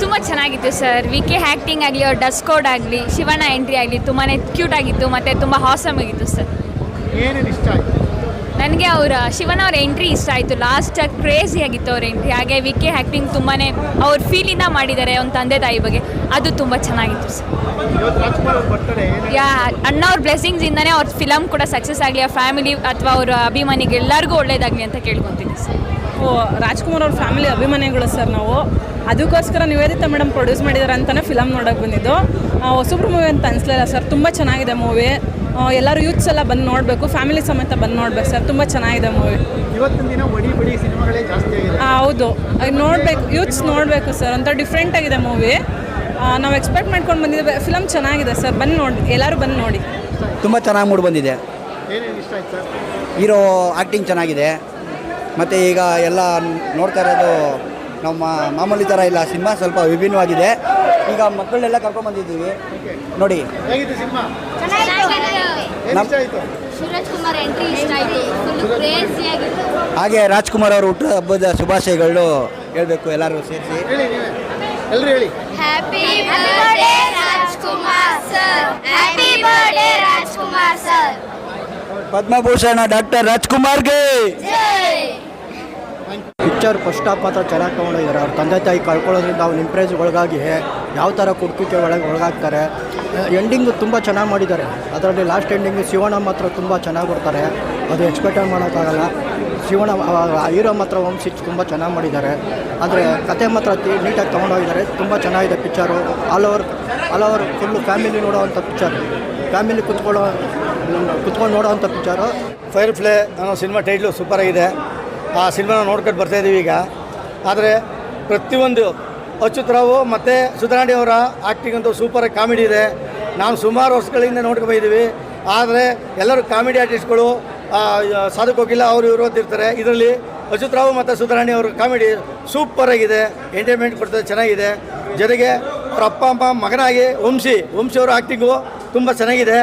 ತುಂಬ ಚೆನ್ನಾಗಿತ್ತು sir. V K acting ಆಗಲಿ ಅವ್ರ ಡಸ್ ಕೋಡ್ ಆಗಲಿ ಶಿವಣ್ಣ ಎಂಟ್ರಿ ಆಗಲಿ ತುಂಬಾ ಕ್ಯೂಟ್ ಆಗಿತ್ತು ಮತ್ತು ತುಂಬ ಹಾಸಮ್ ಆಗಿತ್ತು ಸರ್. ಏನೇನು ಇಷ್ಟ ಆಯ್ತು? ನನಗೆ ಅವರ ಶಿವಣ್ಣ ಅವ್ರ ಎಂಟ್ರಿ ಇಷ್ಟ ಆಯಿತು. ಲಾಸ್ಟಾಗಿ ಕ್ರೇಜಿ ಆಗಿತ್ತು ಅವ್ರ ಎಂಟ್ರಿ ಹಾಗೆ ವಿ ಕೆ ಆ್ಯಕ್ಟಿಂಗ್ ತುಂಬಾ ಅವ್ರ ಫೀಲಿಂದ ಮಾಡಿದ್ದಾರೆ ಅವ್ನ ತಂದೆ ತಾಯಿ ಬಗ್ಗೆ. ಅದು ತುಂಬ ಚೆನ್ನಾಗಿತ್ತು ಸರ್. ಇವತ್ತು ರಾಜ್ಕುಮಾರ್ ಅವ್ರ ಬರ್ತಡೆ ಯಾ ಅಣ್ಣ ಅವ್ರ ಬ್ಲೆಸ್ಸಿಂಗ್ಸಿಂದನೇ ಅವ್ರ ಫಿಲಮ್ ಕೂಡ ಸಕ್ಸಸ್ ಆಗಲಿ ಆ ಫ್ಯಾಮಿಲಿ ಅಥವಾ ಅವರ ಅಭಿಮಾನಿಗೆ ಎಲ್ಲರಿಗೂ ಒಳ್ಳೇದಾಗಲಿ ಅಂತ ಕೇಳ್ಕೊತೀನಿ ಸರ್. ಓ ರಾಜ್ಕುಮಾರ್ ಅವ್ರ ಫ್ಯಾಮಿಲಿ ಅಭಿಮಾನಿಗಳು ಸರ್ ನಾವು. ಅದಕ್ಕೋಸ್ಕರ ನಿವೇದಿತ ಮೇಡಮ್ ಪ್ರೊಡ್ಯೂಸ್ ಮಾಡಿದಾರೆ ಅಂತಲೇ ಫಿಲಮ್ ನೋಡೋಕೆ ಬಂದಿದ್ದು. ಹೊಸಬ್ರು ಮೂವಿ ಅಂತ ಅನಿಸ್ಲಿಲ್ಲ ಸರ್ ತುಂಬ ಚೆನ್ನಾಗಿದೆ ಮೂವಿ ಎಲ್ಲರೂ ಯೂತ್ಸ್ ಎಲ್ಲ ಬಂದು ನೋಡಬೇಕು ಫ್ಯಾಮಿಲಿ ಸಮೇತ ಬಂದು ನೋಡ್ಬೇಕು ಸರ್ ತುಂಬ ಚೆನ್ನಾಗಿದೆ ಮೂವಿ ಇವತ್ತಿನ ದಿನ ಬಡಿ ಬಡಿ ಸಿನಿಮಾಗಳೇ ಜಾಸ್ತಿ ಆಗಿದೆ. ಹೌದು. ನೋಡಬೇಕು ಯೂತ್ಸ್ ನೋಡಬೇಕು ಸರ್ ಅಂತ ಡಿಫ್ರೆಂಟ್ ಆಗಿದೆ ಮೂವಿ ನಾವು ಎಕ್ಸ್ಪೆಕ್ಟ್ ಮಾಡ್ಕೊಂಡು ಬಂದಿದ್ದೇವೆ. ಫಿಲಮ್ ಚೆನ್ನಾಗಿದೆ ಸರ್ ಬಂದು ನೋಡಿ. ಎಲ್ಲರೂ ಬಂದು ನೋಡಿ. ತುಂಬ ಚೆನ್ನಾಗಿ ಮೂಡ್ ಬಂದಿದೆ. ಏನೇನು ಇಷ್ಟ ಆಯ್ತು ಸರ್ ಹೀರೋ ಆ್ಯಕ್ಟಿಂಗ್ ಚೆನ್ನಾಗಿದೆ. ಮತ್ತು ಈಗ ಎಲ್ಲ ನೋಡ್ತಾ ಇರೋದು ನಮ್ಮ ಮಾಮೂಲಿ ಥರ ಇಲ್ಲ. ಸಿನಿಮಾ ಸ್ವಲ್ಪ ವಿಭಿನ್ನವಾಗಿದೆ. ಈಗ ಮಕ್ಕಳನ್ನೆಲ್ಲ ಕರ್ಕೊಂಬಂದಿದ್ದೀವಿ ನೋಡಿ. ಹೇಗಿದೆ ಸಿನಿಮಾ? ಏನು ಇಷ್ಟ ಆಯ್ತು? ಶಿವರಾಜ್ ಕುಮಾರ್ ಎಂಟ್ರಿ ಇಷ್ಟ ಆಯಿತು. ಫುಲ್ ಕ್ರೇಜಿ ಆಗಿತ್ತು. ಹಾಗೆ ರಾಜ್ಕುಮಾರ್ ಅವರು ಹುಟ್ಟು ಹಬ್ಬದ ಶುಭಾಶಯಗಳು ಹೇಳಬೇಕು ಎಲ್ಲರೂ ಸೇರಿಸಿ. ಎಲ್ಲರೂ ಹೇಳಿ. Happy birthday Rajkumar sir happy birthday Rajkumar sir Padma Bhushan doctor ರಾಜ್ಕುಮಾರ್ಗೆ. Picture first half ಮಾತ್ರ ಚೆನ್ನಾಗಿ ತೊಗೊಂಡೋಗಿದ್ದಾರೆ ಅವ್ರ ತಂದೆ ತಾಯಿ ಕಳ್ಕೊಳ್ಳೋದ್ರಿಂದ ನಾವು ಇಂಪ್ರೆಸ್ ಒಳಗಾಗಿ ಯಾವ ಥರ ಕುಡ್ಕಿಕೆ ಒಳಗೆ, ಒಳಗಾಗ್ತಾರೆ. ಎಂಡಿಂಗು ತುಂಬ ಚೆನ್ನಾಗಿ ಮಾಡಿದ್ದಾರೆ. ಅದರಲ್ಲಿ ಲಾಸ್ಟ್ ಎಂಡಿಂಗು ಶಿವಣ್ಣ ಮಾತ್ರ ತುಂಬ ಚೆನ್ನಾಗಿ ಕೊಡ್ತಾರೆ. ಅದು ಎಕ್ಸ್ಪೆಕ್ಟ್ ಮಾಡೋಕ್ಕಾಗಲ್ಲ. ಶಿವಣ್ಣ ಹೀರೋ ಮಾತ್ರ ಸಿಚ್ ತುಂಬ ಚೆನ್ನಾಗಿ ಮಾಡಿದ್ದಾರೆ. ಆದರೆ ಕತೆ ಮಾತ್ರ ನೀಟಾಗಿ ತೊಗೊಂಡೋಗಿದ್ದಾರೆ ತುಂಬ ಚೆನ್ನಾಗಿದೆ picture all over all over full family ನೋಡೋವಂಥ picture family ಕುತ್ಕೊಳ್ಳೋ, ಕುತ್ಕೊಂಡು ನೋಡೋವಂಥ ಪಿಕ್ಚರು ಫೈರ್ ಫ್ಲೇ ಅನ್ನೋ ಸಿನಿಮಾ ಟೈಟ್ಲು ಸೂಪರಾಗಿದೆ ಆ ಸಿನಿಮಾನ ನೋಡ್ಕೊಂಡು ಬರ್ತಾಯಿದ್ದೀವಿ ಈಗ. ಆದರೆ ಪ್ರತಿಯೊಂದು ಅಚ್ಯುತ್ ರಾವು ಮತ್ತು ಸುಧಾರಾಣಿ ಅವರ ಆ್ಯಕ್ಟಿಂಗ್ ಅಂತೂ ಸೂಪರ್ ಕಾಮಿಡಿ ಇದೆ. ನಾವು ಸುಮಾರು ವರ್ಷಗಳಿಂದ ನೋಡ್ಕೊಂಡು ಬಂದಿದ್ದೀವಿ ಆದರೆ ಎಲ್ಲರೂ ಕಾಮಿಡಿ ಆರ್ಟಿಸ್ಟ್ಗಳು ಸಾಧಕ ಹೋಗಿಲ್ಲ, ಅವರು ಇವರು ಅಂತಿರ್ತಾರೆ ಇದರಲ್ಲಿ ಅಚ್ಯುತ್ ರಾವು ಮತ್ತು ಸುಧಾರಾಣಿ ಅವ್ರ ಕಾಮಿಡಿ ಸೂಪರಾಗಿದೆ ಎಂಟರ್ಟೈನ್ಮೆಂಟ್ ಕೊಡ್ತದೆ, ಚೆನ್ನಾಗಿದೆ. ಜೊತೆಗೆ ಅವ್ರ ಅಪ್ಪ ಅಮ್ಮ ಮಗನಾಗಿ ವಂಶಿ ವಂಶಿ ಅವರ ಆ್ಯಕ್ಟಿಂಗು ತುಂಬ ಚೆನ್ನಾಗಿದೆ.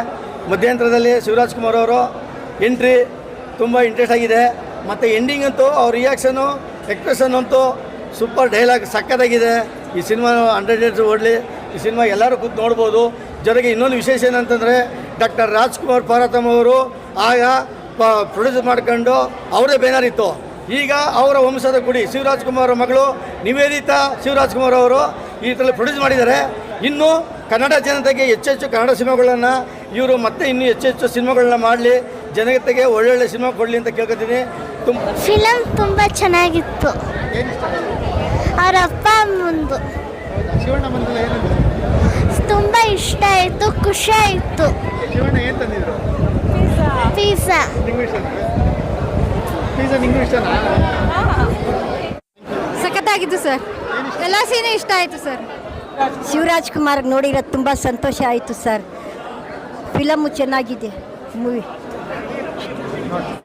ಮಧ್ಯಂತರದಲ್ಲಿ ಶಿವರಾಜ್ ಕುಮಾರ್ ಅವರು ಎಂಟ್ರಿ ತುಂಬ ಇಂಟ್ರೆಸ್ಟ್ ಆಗಿದೆ. ಮತ್ತು ಎಂಡಿಂಗ್ ಅಂತೂ ಅವ್ರ ರಿಯಾಕ್ಷನು ಎಕ್ಸ್ಪ್ರೆಷನ್ ಅಂತೂ ಸೂಪರ್ ಡೈಲಾಗ್ ಸಕ್ಕತ್ತಾಗಿದೆ. ಈ ಸಿನಿಮಾ ಹಂಡ್ರೆಡ್ ಡೇಸ್ ಓಡಲಿ. ಈ ಸಿನಿಮಾ ಎಲ್ಲರೂ ಕೂತು ನೋಡ್ಬೋದು. ಜೊತೆಗೆ ಇನ್ನೊಂದು ವಿಶೇಷ ಏನಂತಂದರೆ ಡಾಕ್ಟರ್ ರಾಜ್ಕುಮಾರ್ ಪಾರತಮ್ಮ ಅವರು ಆಗ ಪ್ರೊಡ್ಯೂಸ್ ಮಾಡ್ಕೊಂಡು ಅವರೇ ಬ್ಯಾನರ್ ಇತ್ತು. ಈಗ ಅವರ ವಂಶದ ಗುಡಿ ಶಿವರಾಜ್ ಕುಮಾರ್ ಮಗಳು ನಿವೇದಿತಾ ಶಿವರಾಜ್ ಕುಮಾರ್ ಅವರು ಈ ಥರ ಪ್ರೊಡ್ಯೂಸ್ ಮಾಡಿದ್ದಾರೆ. ಇನ್ನು ಕನ್ನಡ ಜನತೆಗೆ ಹೆಚ್ಚೆಚ್ಚು ಕನ್ನಡ ಸಿನಿಮಾಗಳನ್ನು ಇವರು ಮತ್ತೆ ಇನ್ನೂ ಹೆಚ್ಚೆಚ್ಚು ಸಿನಿಮಾಗಳನ್ನ ಮಾಡಲಿ. ಜನತೆಗೆ ಒಳ್ಳೊಳ್ಳೆ ಸಿನಿಮಾ ಕೊಡಲಿ ಅಂತ ಕೇಳ್ಕೊತೀನಿ. ತುಂಬ ಫಿಲಮ್ ತುಂಬ ಚೆನ್ನಾಗಿತ್ತು. ಅವ್ರ ಅಪ್ಪ ಮುಂದು ಶಿವಣ್ಣ ಬಂದಲ್ಲ ಏನಂದ್ರೆ ತುಂಬ ಇಷ್ಟ ಆಯಿತು ಖುಷಿ ಆಯಿತು. ಶಿವಣ್ಣ ಏನು ತಂದಿದ್ರು ಪಿಜ್ಜಾ ಸಖತ್ತಾಗಿತ್ತು ಸರ್. ಎಲ್ಲ ಸೀನೇ ಇಷ್ಟ ಆಯಿತು ಸರ್. ಶಿವರಾಜ್ ಕುಮಾರ್ ನೋಡಿರೋದು ತುಂಬ ಸಂತೋಷ ಆಯಿತು ಸರ್. ಫಿಲಮು ಚೆನ್ನಾಗಿದೆ ಮೂವಿ